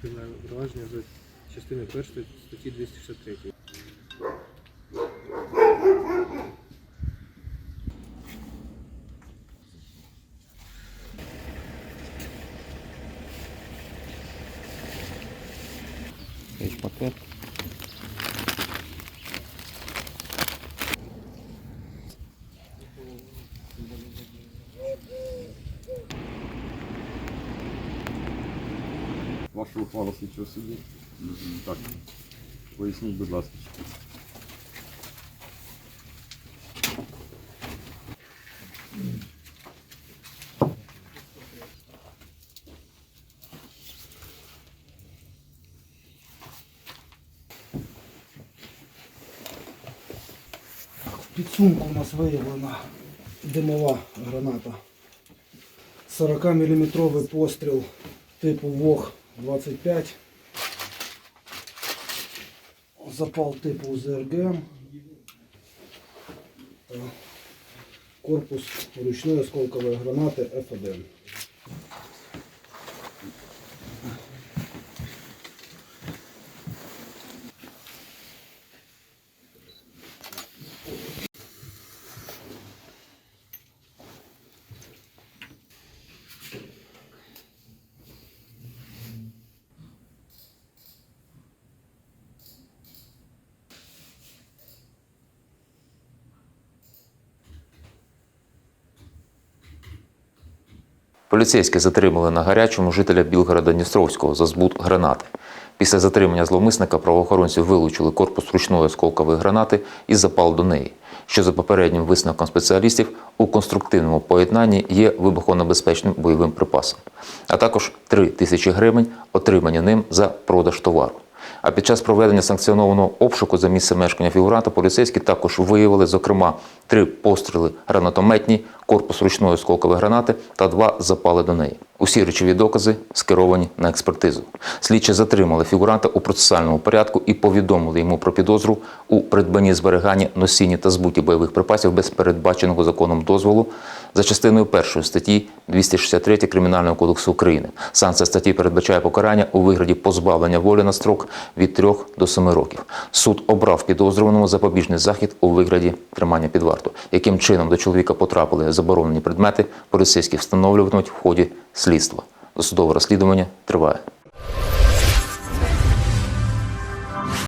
кримінальне провадження за частиною 1 статті 263. пакет. Вашу ухвалу слідчого судді. Так. Поясніть, будь ласка. Підсумку у нас виявлена димова граната. 40-мм постріл типу ВОГ-25. Запал типу ЗРГ. Та Корпус ручної осколкової гранати F1. Поліцейські затримали на гарячому жителя Білгорода Дністровського за збут гранати. Після затримання зловмисника правоохоронці вилучили корпус ручної осколкової гранати і запал до неї, що за попереднім висновком спеціалістів у конструктивному поєднанні є вибухонебезпечним бойовим припасом, а також 3 тисячі гривень, отримані ним за продаж товару. А під час проведення санкціонованого обшуку за місце мешкання фігуранта поліцейські також виявили, зокрема, три постріли гранатометні, корпус ручної осколкової гранати та два запали до неї. Усі речові докази скеровані на експертизу. Слідчі затримали фігуранта у процесуальному порядку і повідомили йому про підозру у придбанні, зберіганні, носінні та збуті бойових припасів без передбаченого законом дозволу за частиною першої статті 263 Кримінального кодексу України. Санкція статті передбачає покарання у вигляді позбавлення волі на строк від 3 до 7 років. Суд обрав підозрюваному запобіжний захід у вигляді тримання під варту. Яким чином до чоловіка потрапили заборонені предмети, поліцейські встановлюватимуть в ході слідства. Досудове розслідування триває.